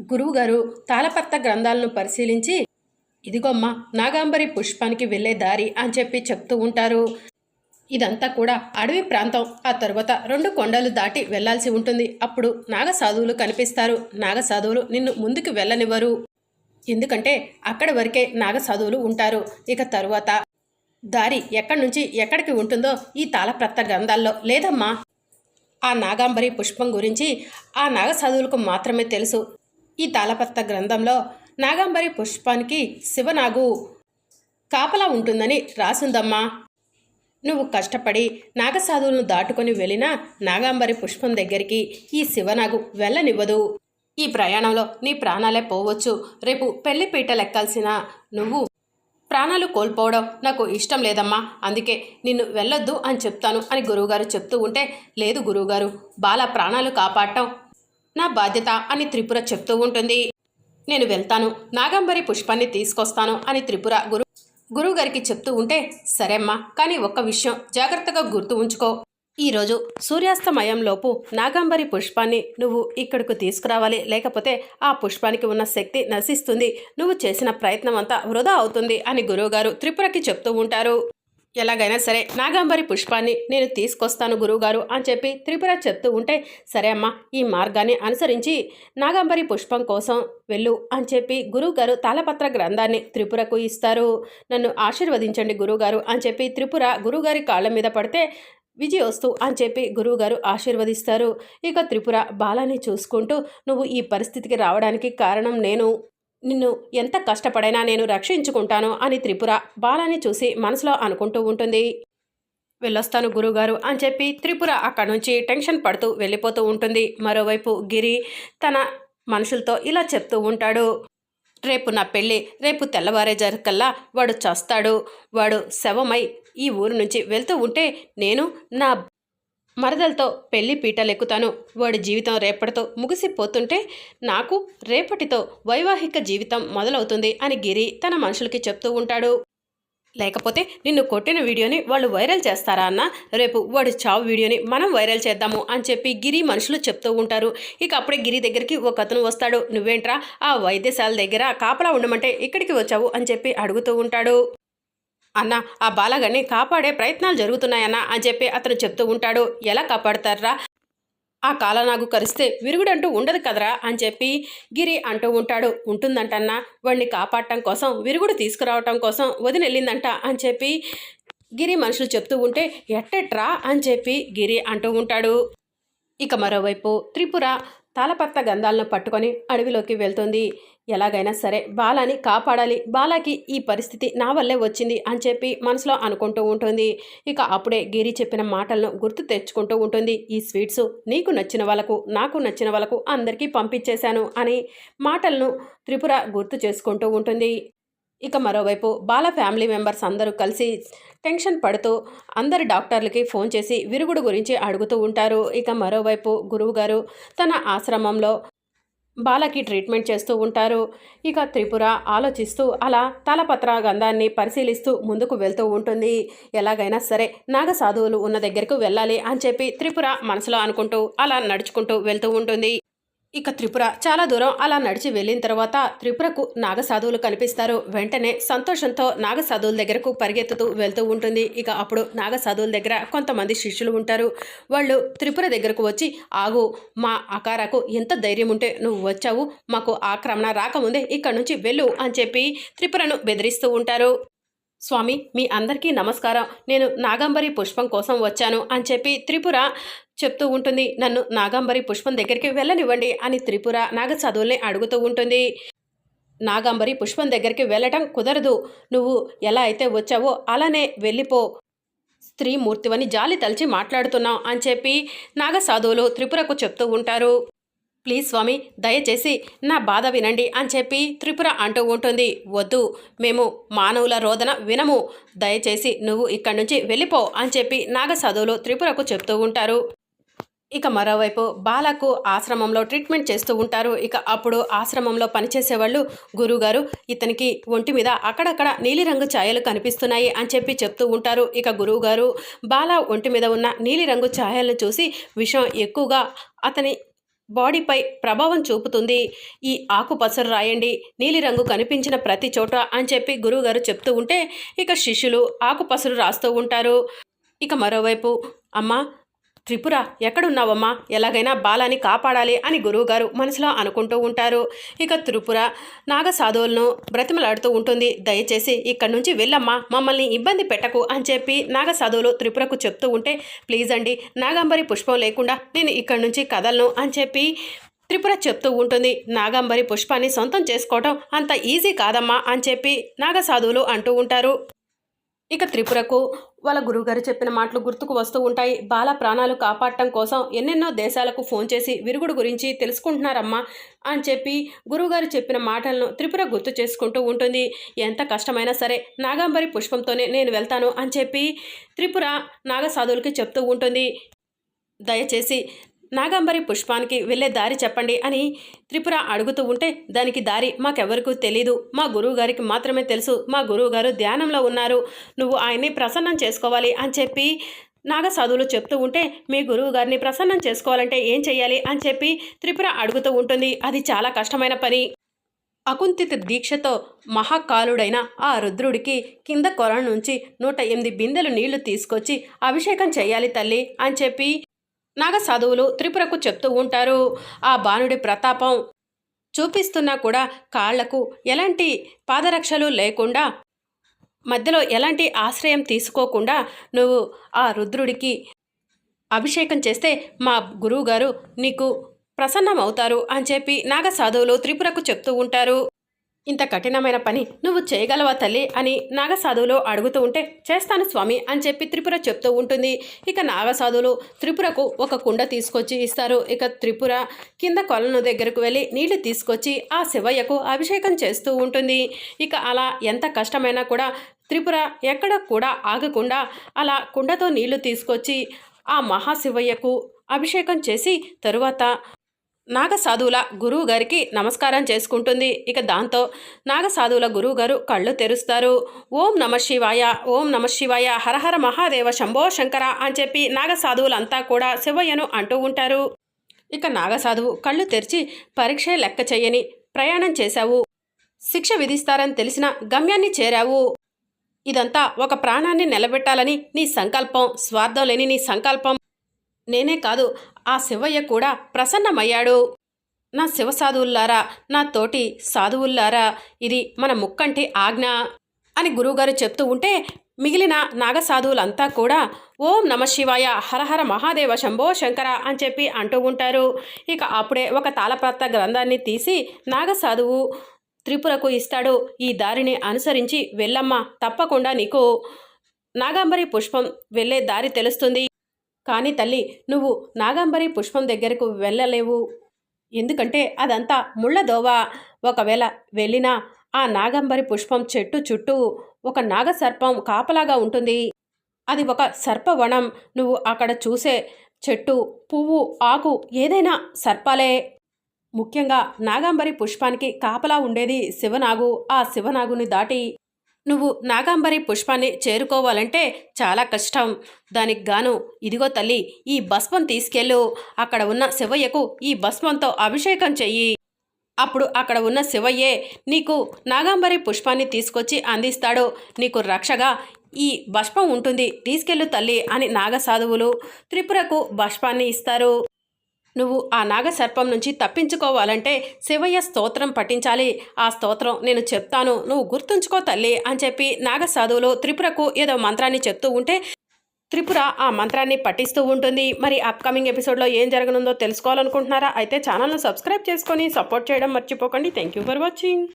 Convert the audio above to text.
గురువుగారు తాళపత్ర గ్రంథాలను పరిశీలించి ఇదిగోమ్మా నాగాంబరి పుష్పానికి వెళ్ళే దారి అని చెప్పి చెప్తూ ఉంటారు. ఇదంతా కూడా అడవి ప్రాంతం ఆ తర్వాత రెండు కొండలు దాటి వెళ్ళాల్సి ఉంటుంది. అప్పుడు నాగసాధువులు కనిపిస్తారు. నాగసాధువులు నిన్ను ముందుకు వెళ్ళనివ్వరు. ఎందుకంటే అక్కడ వరకే నాగసాధువులు ఉంటారు. ఇక తరువాత దారి ఎక్కడి నుంచి ఎక్కడికి ఉంటుందో ఈ తాళప్రత్త గ్రంథాల్లో లేదమ్మా. ఆ నాగాంబరి పుష్పం గురించి ఆ నాగసాధువులకు మాత్రమే తెలుసు. ఈ తాళపత్ర గ్రంథంలో నాగంబరి పుష్పానికి శివనాగు కాపలా ఉంటుందని రాసుందమ్మా. నువ్వు కష్టపడి నాగసాధువులను దాటుకొని వెళ్ళినా నాగాంబరి పుష్పం దగ్గరికి ఈ శివనాగు వెళ్ళనివ్వదు. ఈ ప్రయాణంలో నీ ప్రాణాలే పోవచ్చు. రేపు పెళ్ళి పీటలెక్కాల్సిన నువ్వు ప్రాణాలు కోల్పోవడం నాకు ఇష్టం లేదమ్మా. అందుకే నిన్ను వెళ్ళొద్దు అని చెప్తాను అని గురువుగారు చెప్తూ ఉంటే లేదు గురువుగారు బాల ప్రాణాలు కాపాడటం నా బాధ్యత అని త్రిపుర చెప్తూ ఉంటుంది. నేను వెళ్తాను. నాగంబరి పుష్పాన్ని తీసుకొస్తాను అని త్రిపుర గురు గురువుగారికి చెప్తూ ఉంటే సరేమ్మా కానీ ఒక్క విషయం జాగ్రత్తగా గుర్తు ఉంచుకో. ఈరోజు సూర్యాస్తమయంలోపు నాగంబరి పుష్పాన్ని నువ్వు ఇక్కడకు తీసుకురావాలి. లేకపోతే ఆ పుష్పానికి ఉన్న శక్తి నశిస్తుంది. నువ్వు చేసిన ప్రయత్నం అంతా వృధా అవుతుంది అని గురువుగారు త్రిపురకి చెప్తూ ఉంటారు. ఎలాగైనా సరే నాగాంబరి పుష్పాన్ని నేను తీసుకొస్తాను గురువుగారు అని చెప్పి త్రిపుర చెప్తూ ఉంటే సరే అమ్మా ఈ మార్గాన్ని అనుసరించి నాగాంబరి పుష్పం కోసం వెళ్ళు అని చెప్పి గురువుగారు తాళపత్ర గ్రంథాన్ని త్రిపురకు ఇస్తారు. నన్ను ఆశీర్వదించండి గురువుగారు అని చెప్పి త్రిపుర గురువుగారి కాళ్ళ మీద పడితే విజయోస్తు అని చెప్పి గురువుగారు ఆశీర్వదిస్తారు. ఇక త్రిపుర బాలాని చూసుకుంటూ నువ్వు ఈ పరిస్థితికి రావడానికి కారణం నేను. నిన్ను ఎంత కష్టపడైనా నేను రక్షించుకుంటాను అని త్రిపుర బాలాని చూసి మనసులో అనుకుంటూ ఉంటుంది. వెళ్ళొస్తాను గురుగారు అని చెప్పి త్రిపుర అక్కడి నుంచి టెన్షన్ పడుతూ వెళ్ళిపోతూ ఉంటుంది. మరోవైపు గిరి తన మనుషులతో ఇలా చెప్తూ ఉంటాడు. రేపు నా పెళ్ళి రేపు తెల్లవారేజరికల్లా వాడు చస్తాడు. వాడు శవమై ఈ ఊరు నుంచి వెళ్తూ ఉంటే నేను నా మరదలతో పెళ్ళి పీటలెక్కుతాను. వాడి జీవితం రేపటితో ముగిసిపోతుంటే నాకు రేపటితో వైవాహిక జీవితం మొదలవుతుంది అని గిరి తన మనుషులకి చెప్తూ ఉంటాడు. లేకపోతే నిన్ను కొట్టిన వీడియోని వాళ్ళు వైరల్ చేస్తారా అన్న? రేపు వాడు చావు వీడియోని మనం వైరల్ చేద్దాము అని చెప్పి గిరి మనుషులు చెప్తూ ఉంటారు. ఇక అప్పుడే గిరి దగ్గరికి ఒక అతను వస్తాడు. నువ్వేంట్రా? ఆ వైద్యశాల దగ్గర కాపలా ఉండమంటే ఇక్కడికి వచ్చావు అని చెప్పి అడుగుతూ ఉంటాడు. అన్న ఆ బాలగాన్ని కాపాడే ప్రయత్నాలు జరుగుతున్నాయన్న అని చెప్పి అతను చెప్తూ ఉంటాడు. ఎలా కాపాడతారా? ఆ కాలనాగు కరిస్తే విరుగుడంటూ ఉండదు కదరా అని చెప్పి గిరి అంటూ ఉంటాడు. ఉంటుందంటన్నా వాడిని కాపాడటం కోసం విరుగుడు తీసుకురావటం కోసం వదినెళ్ళిందంట అని చెప్పి గిరి మనుషులు చెప్తూ ఉంటే ఎట్టెట్రా అని చెప్పి గిరి అంటూ ఉంటాడు. ఇక మరోవైపు త్రిపుర తాళపత్త గంధాలను పట్టుకొని అడవిలోకి వెళ్తుంది. ఎలాగైనా సరే బాలాని కాపాడాలి. బాలాకి ఈ పరిస్థితి నా వల్లే వచ్చింది అని చెప్పి మనసులో అనుకుంటూ ఉంటుంది. ఇక అప్పుడే గిరి చెప్పిన మాటలను గుర్తు తెచ్చుకుంటూ ఉంటుంది. ఈ స్వీట్స్ నీకు నచ్చిన వాళ్ళకు నాకు నచ్చిన వాళ్ళకు అందరికీ పంపించేశాను అని మాటలను త్రిపుర గుర్తు చేసుకుంటూ ఉంటుంది. ఇక మరోవైపు బాల ఫ్యామిలీ మెంబర్స్ అందరూ కలిసి టెన్షన్ పడుతూ అందరు డాక్టర్లకి ఫోన్ చేసి విరుగుడు గురించి అడుగుతూ ఉంటారు. ఇక మరోవైపు గురువుగారు తన ఆశ్రమంలో బాలకి ట్రీట్మెంట్ చేస్తూ ఉంటారు. ఇక త్రిపుర ఆలోచిస్తూ అలా తలపత్ర గంధాన్ని పరిశీలిస్తూ ముందుకు వెళ్తూ ఉంటుంది. ఎలాగైనా సరే నాగ సాధువులు ఉన్న దగ్గరకు వెళ్ళాలి అని చెప్పి త్రిపుర మనసులో అనుకుంటూ అలా నడుచుకుంటూ వెళ్తూ ఉంటుంది. ఇక త్రిపుర. చాలా దూరం అలా నడిచి వెళ్ళిన తర్వాత త్రిపురకు నాగసాధువులు కనిపిస్తారు. వెంటనే సంతోషంతో నాగసాధువుల దగ్గరకు పరిగెత్తుతూ వెళ్తూ ఉంటుంది. ఇక అప్పుడు నాగసాధువుల దగ్గర కొంతమంది శిష్యులు ఉంటారు. వాళ్ళు త్రిపుర దగ్గరకు వచ్చి ఆగు మా అకారకు ఎంత ధైర్యం ఉంటే నువ్వు వచ్చావు. మాకు ఆక్రమణ రాకముందే ఇక్కడ నుంచి వెళ్ళు అని చెప్పి త్రిపురను బెదిరిస్తూ ఉంటారు. స్వామి మీ అందరికీ నమస్కారం. నేను నాగంబరి పుష్పం కోసం వచ్చాను అని చెప్పి త్రిపుర చెప్తూ ఉంటుంది. నన్ను నాగంబరి పుష్పం దగ్గరికి వెళ్ళనివ్వండి అని త్రిపుర నాగ చదువుల్ని అడుగుతూ ఉంటుంది. నాగంబరి పుష్పం దగ్గరికి వెళ్ళటం కుదరదు. నువ్వు ఎలా అయితే వచ్చావో అలానే వెళ్ళిపో. స్త్రీ మూర్తివని జాలి తలిచి మాట్లాడుతున్నావు అని చెప్పి నాగ సాధువులు త్రిపురకు చెప్తూ ఉంటారు. ప్లీజ్ స్వామి దయచేసి నా బాధ వినండి అని చెప్పి త్రిపుర అంటూ ఉంటుంది. వద్దు మేము మానవుల రోదన వినము. దయచేసి నువ్వు ఇక్కడి నుంచి వెళ్ళిపో అని చెప్పి నాగ చదువులు త్రిపురకు చెప్తూ ఉంటారు. ఇక మరోవైపు బాలకు ఆశ్రమంలో ట్రీట్మెంట్ చేస్తూ ఉంటారు. ఇక అప్పుడు ఆశ్రమంలో పనిచేసేవాళ్ళు గురుగారు ఇతనికి ఒంటి మీద అక్కడక్కడ నీలిరంగు ఛాయలు కనిపిస్తున్నాయి అని చెప్పి చెప్తూ ఉంటారు. ఇక గురువుగారు బాల ఒంటి మీద ఉన్న నీలిరంగు ఛాయలను చూసి విషం ఎక్కువగా అతని బాడీపై ప్రభావం చూపుతుంది. ఈ ఆకుపసరు రాయండి. నీలిరంగు కనిపించిన ప్రతి చోట అని చెప్పి గురువుగారు చెప్తూ ఉంటే ఇక శిష్యులు ఆకుపసరు రాస్తూ ఉంటారు. ఇక మరోవైపు అమ్మా త్రిపుర ఎక్కడున్నావమ్మా? ఎలాగైనా బాలాని కాపాడాలి అని గురువుగారు మనసులో అనుకుంటూ ఉంటారు. ఇక త్రిపుర నాగసాధువులను బ్రతిమలాడుతూ ఉంటుంది. దయచేసి ఇక్కడి నుంచి వెళ్ళమ్మా. మమ్మల్ని ఇబ్బంది పెట్టకు అని చెప్పి నాగసాధువులు త్రిపురకు చెప్తూ ఉంటే ప్లీజ్ అండి నాగంబరి పుష్పం లేకుండా నేను ఇక్కడి నుంచి కదలను అని చెప్పి త్రిపుర చెప్తూ ఉంటుంది. నాగంబరి పుష్పాన్ని సొంతం చేసుకోవటం అంత ఈజీ కాదమ్మా అని చెప్పి నాగసాధువులు అంటూ ఉంటారు. ఇక త్రిపురకు వాళ్ళ గురువుగారు చెప్పిన మాటలు గుర్తుకు వస్తూ ఉంటాయి. బాల ప్రాణాలు కాపాడటం కోసం ఎన్నెన్నో దేశాలకు ఫోన్ చేసి విరుగుడు గురించి తెలుసుకుంటున్నారమ్మా అని చెప్పి గురువుగారు చెప్పిన మాటలను త్రిపుర గుర్తు చేసుకుంటూ ఉంటుంది. ఎంత కష్టమైనా సరే నాగాంబరి పుష్పంతోనే నేను వెళ్తాను అని చెప్పి త్రిపుర నాగసాధువులకి చెప్తూ ఉంటుంది. దయచేసి నాగాంబరి పుష్పానికి వెళ్ళే దారి చెప్పండి అని త్రిపుర అడుగుతూ ఉంటే దానికి దారి మాకెవరికూ తెలీదు. మా గురువు గారికి మాత్రమే తెలుసు. మా గురువు గారు ధ్యానంలో ఉన్నారు. నువ్వు ఆయన్ని ప్రసన్నం చేసుకోవాలి అని చెప్పి నాగసాధువులు చెప్తూ ఉంటే మీ గురువు గారిని ప్రసన్నం చేసుకోవాలంటే ఏం చెయ్యాలి అని చెప్పి త్రిపుర అడుగుతూ ఉంటుంది. అది చాలా కష్టమైన పని. అకుంతిత దీక్షతో మహాకాలుడైన ఆ రుద్రుడికి కింద కొల నుంచి నూట ఎనిమిది బిందెలు నీళ్ళు తీసుకొచ్చి అభిషేకం చేయాలి తల్లి అని చెప్పి నాగసాధువులు త్రిపురకు చెప్తూ ఉంటారు ఆ బాణుడి ప్రతాపం చూపిస్తున్నా కూడా కాళ్ళకు ఎలాంటి పాదరక్షలు లేకుండా మధ్యలో ఎలాంటి ఆశ్రయం తీసుకోకుండా నువ్వు ఆ రుద్రుడికి అభిషేకం చేస్తే మా గురువుగారు నీకు ప్రసన్నమవుతారు అని చెప్పి నాగసాధువులు త్రిపురకు చెప్తూ ఉంటారు. ఇంత కఠినమైన పని నువ్వు చేయగలవా తల్లి? అని నాగసాధువులు అడుగుతూ ఉంటే చేస్తాను స్వామి అని చెప్పి త్రిపుర చెప్తూ ఉంటుంది. ఇక నాగసాధువులు త్రిపురకు ఒక కుండ తీసుకొచ్చి ఇస్తారు. ఇక త్రిపుర కింద కొలను దగ్గరకు వెళ్ళి నీళ్ళు తీసుకొచ్చి ఆ శివయ్యకు అభిషేకం చేస్తూ ఉంటుంది. ఇక అలా ఎంత కష్టమైనా కూడా త్రిపుర ఎక్కడ కూడా ఆగకుండా అలా కుండతో నీళ్ళు తీసుకొచ్చి ఆ మహాశివయ్యకు అభిషేకం చేసి తరువాత నాగసాధువుల గురువు గారికి నమస్కారం చేసుకుంటుంది. ఇక దాంతో నాగసాధువుల గురువు గారు కళ్ళు తెరుస్తారు. ఓం నమ శివాయ ఓం నమ శివాయ హరహర మహాదేవ శంభో శంకర అని చెప్పి నాగసాధువులంతా కూడా శివయ్యను అంటూ ఉంటారు. ఇక నాగసాధువు కళ్ళు తెరిచి పరీక్ష లెక్క చేయని ప్రయాణం చేశావు. శిక్ష విధిస్తారని తెలిసిన గమ్యాన్ని చేరావు. ఇదంతా ఒక ప్రాణాన్ని నిలబెట్టాలని నీ సంకల్పం స్వార్థం లేని నీ సంకల్పం. నేనే కాదు ఆ శివయ్య కూడా ప్రసన్నమయ్యాడు. నా శివసాధువుల్లారా నా తోటి సాధువుల్లారా ఇది మన ముక్కంటి ఆజ్ఞ అని గురువుగారు చెప్తూ ఉంటే మిగిలిన నాగసాధువులంతా కూడా ఓం నమ శివాయ హరహర మహాదేవ శంభో శంకర అని చెప్పి అంటూ ఉంటారు. ఇక అప్పుడే ఒక తాళప్రాప్త గ్రంథాన్ని తీసి నాగసాధువు త్రిపురకు ఇస్తాడు. ఈ దారిని అనుసరించి వెళ్ళమ్మ తప్పకుండా నీకు నాగాంబరి పుష్పం వెళ్ళే దారి తెలుస్తుంది. కానీ తల్లి నువ్వు నాగాంబరి పుష్పం దగ్గరకు వెళ్ళలేవు. ఎందుకంటే అదంతా ముళ్ళదోవ ఒకవేళ వెళ్ళినా ఆ నాగంబరి పుష్పం చెట్టు చుట్టూ ఒక నాగసర్పం కాపలాగా ఉంటుంది. అది ఒక సర్పవనం. నువ్వు అక్కడ చూసే చెట్టు పువ్వు ఆకు ఏదైనా సర్పాలే. ముఖ్యంగా నాగాంబరి పుష్పానికి కాపలా ఉండేది శివనాగు. ఆ శివనాగుని దాటి నువ్వు నాగాంబరి పుష్పాన్ని చేరుకోవాలంటే చాలా కష్టం. దానికి గాను ఇదిగో తల్లి ఈ భస్మం తీసుకెళ్ళు. అక్కడ ఉన్న శివయ్యకు ఈ భస్మంతో అభిషేకం చెయ్యి. అప్పుడు అక్కడ ఉన్న శివయ్యే నీకు నాగాంబరి పుష్పాన్ని తీసుకొచ్చి అందిస్తాడు. నీకు రక్షగా ఈ భస్మం ఉంటుంది తీసుకెళ్ళు తల్లి అని నాగసాధువులు త్రిపురకు భస్మాన్ని ఇస్తారు. నువ్వు ఆ నాగసర్పం నుంచి తప్పించుకోవాలంటే శివయ్య స్తోత్రం పఠించాలి. ఆ స్తోత్రం నేను చెప్తాను. నువ్వు గుర్తుంచుకో తల్లి అని చెప్పి నాగసాధువులు త్రిపురకు ఏదో మంత్రాన్ని చెప్తూ ఉంటే త్రిపుర ఆ మంత్రాన్ని పఠిస్తూ ఉంటుంది. మరి అప్కమింగ్ ఎపిసోడ్లో ఏం జరగనుందో తెలుసుకోవాలనుకుంటున్నారా? అయితే ఛానల్ను సబ్స్క్రైబ్ చేసుకొని సపోర్ట్ చేయడం మర్చిపోకండి. Thank you for watching